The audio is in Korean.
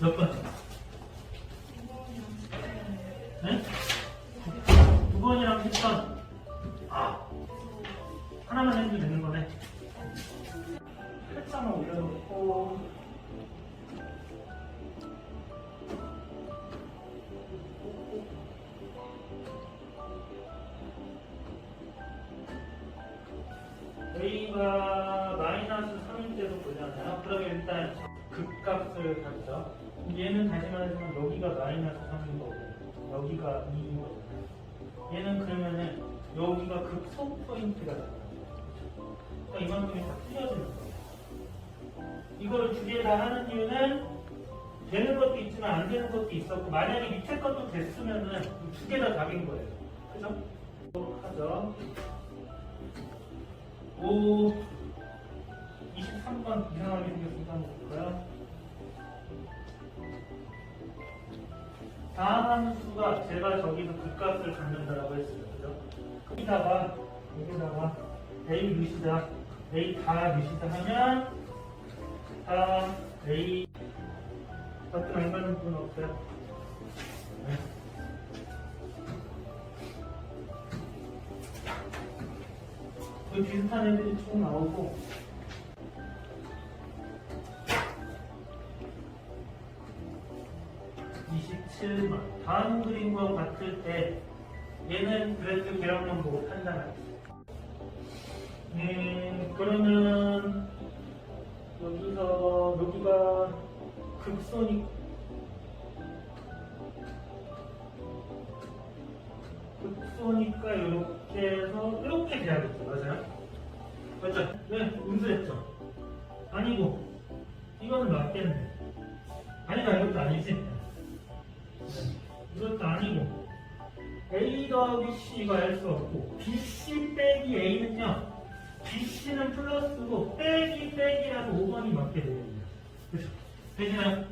몇 번째? 네? 두 번이랑 10번. 아. 하나만 해도 되는 거네. 살짝만 올려놓고. A가 마이너스 3일 때도 보잖아요. 그러면 일단 극값을 갖죠. 얘는 다시 말하지만 여기가 마이너스 3인 거고 여기가 2인 거잖아요. 얘는 그러면은 여기가 극소 포인트가 되잖아요. 그러니까 이만큼이 다 틀려지는 거예요. 이거를 두개 다 하는 이유는 되는 것도 있지만 안 되는 것도 있었고 만약에 밑에 것도 됐으면은 두 개 다 답인 거예요. 그죠? 하죠. 5 23번 이상 하게 생겼으니까 한번 볼까요? 다음 함수가 제가 저기서 극값을 갖는다라고. 그죠? 여기다가 여기다가 A 루시다 A 다 루시다 하면 다 A 같은 안 가는 분 없어요? 네. 그 비슷한 애들이 쭉 나오고 (27만) 다음 그림과 같을 때 얘는 그래도 계량만 보고 판단하겠어 음 그러면 여기서 여기가 극선이 극소니까 이렇게 해서 이렇게 돼야겠죠. 맞아요? 맞죠? 네 음수했죠. 아니고 이거는 맞겠네. 아니다 이것도 아니지. 네, 이것도 아니고 A 더하기 C가 할수 없고 BC 빼기 A는요 BC는 플러스고 빼기 빼기라서 5번이 맞게 되거든요 그죠? 되시나요?